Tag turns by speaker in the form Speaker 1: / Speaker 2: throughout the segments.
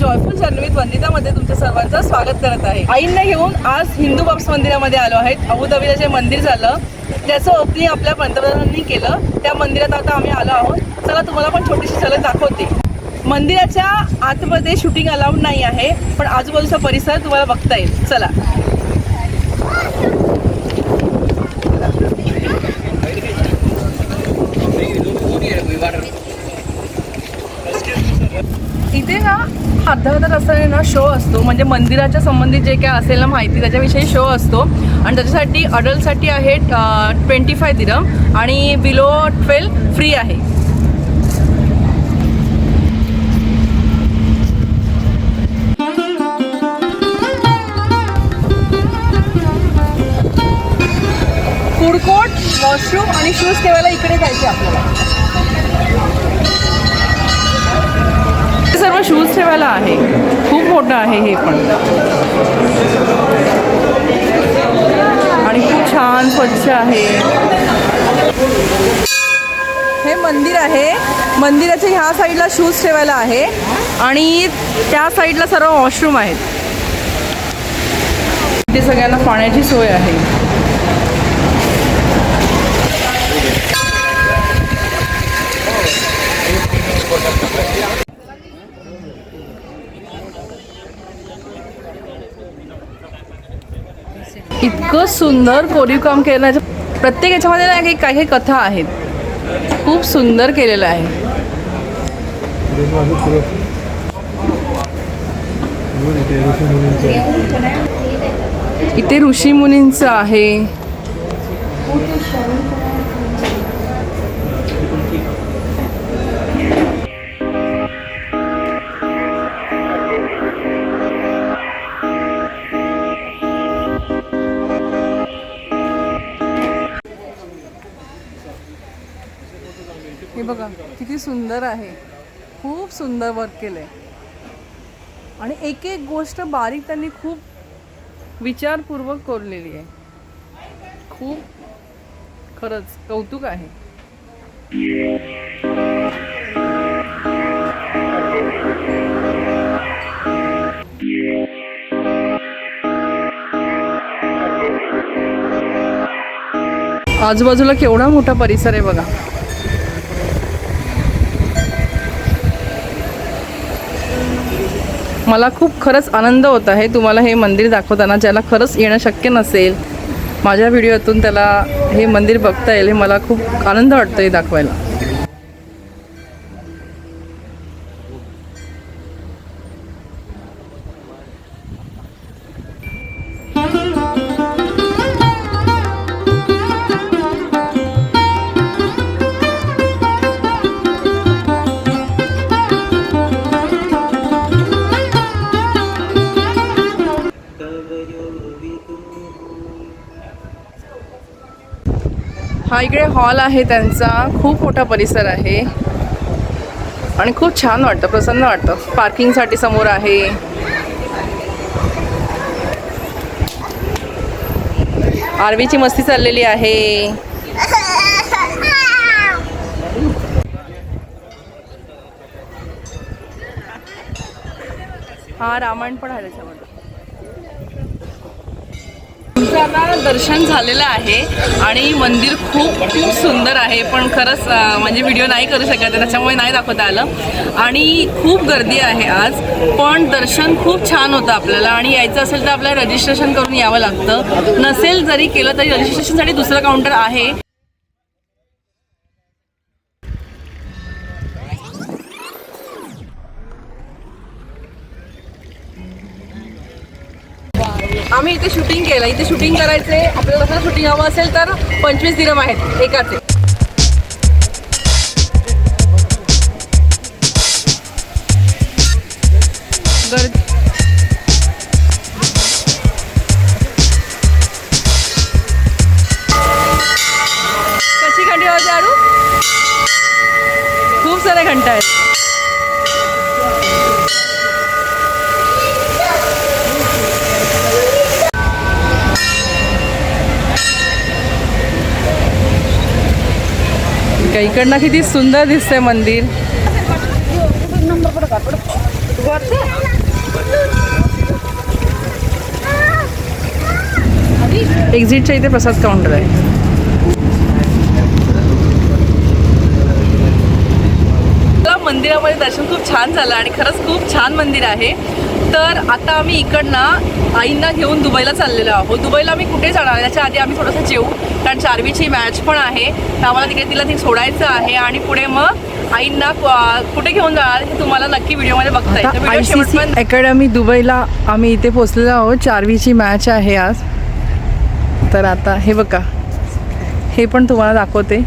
Speaker 1: Joyful जर्नवीत वंदितामध्ये तुमच्या सर्वांचं स्वागत करत आहे. आईंना घेऊन आज हिंदू बाप्स मंदिरामध्ये आलो आहेत. अबुधाबीला जे मंदिर झालं त्याचं ओपनिंग आपल्या पंतप्रधानांनी केलं. त्या मंदिरात आता आम्ही आलो आहोत. चला तुम्हाला पण छोटीशी झलक दाखवते. मंदिराच्या आतमध्ये शूटिंग अलाउड नाही आहे पण आजूबाजूचा परिसर तुम्हाला बघता येईल. चला. इथे ना अर्धा अर्धा ना शो असतो. म्हणजे मंदिराच्या संबंधित जे काय असेल ना माहिती त्याच्याविषयी शो असतो. आणि त्याच्यासाठी अडल्टसाठी आहे ट्वेंटी फाय दिरम आणि बिलो ट्वेल्व फ्री आहे. फूड कोर्ट वॉशरूम आणि शूज ठेवायला इकडे जायचे आपल्याला. सर्व शूज ठेवायला आहे. खूप मोठं आहे हे पण. आणि खूप छान स्वच्छ आहे. हे मंदिर आहे. मंदिराच्या ह्या साईडला शूज ठेवायला आहे. आणि त्या साईडला सर्व वॉशरूम आहेत. इथे सगळ्यांना पाण्याची सोय आहे. इतकं सुंदर कोरीव काम केलं आहे. प्रत्येक याच्यामध्ये ना काही काही कथा आहेत. खूप सुंदर केलेलं आहे. इथे ऋषी मुनींचं आहे. बघा किती सुंदर आहे. खूप सुंदर वर्क केलंय. आणि एक एक गोष्ट बारीक त्यांनी खूप विचारपूर्वक कोरलेली आहे. खूप खरंच कौतुक आहे. आजूबाजूला केवढा मोठा परिसर आहे बघा. मला खूप खरंच आनंद होत आहे तुम्हाला हे मंदिर दाखवताना ज्याला खरंच येणं शक्य नसेल. माझ्या व्हिडिओतून त्याला हे मंदिर बघता येईल हे मला खूप आनंद वाटतो हे दाखवायला. हा इकडे हॉल आहे त्यांचा. खूप मोठा परिसर आहे. आणि खूप छान वाटतं प्रसन्न वाटतं. पार्किंगसाठी समोर आहे. आरवीची मस्ती चाललेली आहे. हा रामायण पण आहे त्याच्यामध्ये. तुमचं आता दर्शन झालेलं आहे आणि मंदिर खूप खूप सुंदर आहे. पण खरंच म्हणजे व्हिडिओ नाही करू शकत त्याच्यामुळे नाही दाखवता आलं. आणि खूप गर्दी आहे आज पण दर्शन खूप छान होतं आपल्याला. आणि यायचं असेल तर आपल्याला रजिस्ट्रेशन करून यावं लागतं. नसेल जरी केलं तरी रजिस्ट्रेशनसाठी दुसरं काउंटर आहे. आम्ही इथे शूटिंग केलं. इथे शूटिंग करायचे. आपल्याला कसं शूटिंग हवं असेल तर पंचवीस दिरम आहेत. एकाचे. गर्दी. कशी घंटी वाजते आरू? खूप साऱ्या घंटा आहेत. बघा इकडनं किती सुंदर दिसतंय मंदिर. एक्झिटच्या इथे प्रसाद काउंटर आहे. मंदिरामध्ये दर्शन खूप छान झालं आणि खरंच खूप छान मंदिर आहे. तर आता आम्ही इकडनं आईंना घेऊन दुबईला चाललेलो आहोत. दुबईला आम्ही कुठे जाणार? आहे त्याच्या आधी आम्ही थोडंसं जेवू कारण चारवीची मॅच पण आहे. तर आम्हाला तिकडे तिला ती सोडायचं आहे. आणि पुढे मग आईंना कुठे घेऊन जाणार हे तुम्हाला नक्की व्हिडिओमध्ये बघता येईल.
Speaker 2: अकॅडमी दुबईला आम्ही इथे पोचलेलो आहोत. चारवीची मॅच आहे आज. तर आता हे बघा. हे पण तुम्हाला दाखवते.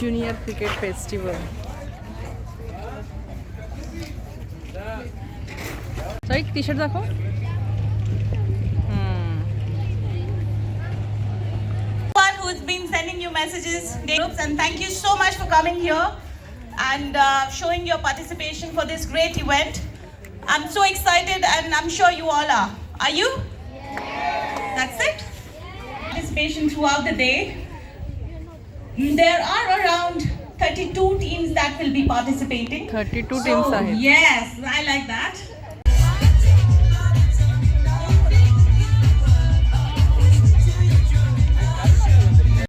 Speaker 2: junior cricket
Speaker 1: festival. Sorry, t-shirt দেখো
Speaker 3: hmm. who's been sending you messages, groups, and thank you so much for coming here and uh, showing your participation for this great event. I'm so excited, and I'm sure you all are. Are you? Yes. That's it. Yes. Participation throughout the day. There are around 32 teams that will be participating.
Speaker 2: 32
Speaker 3: so,
Speaker 2: teams. Are
Speaker 3: yes, I like that.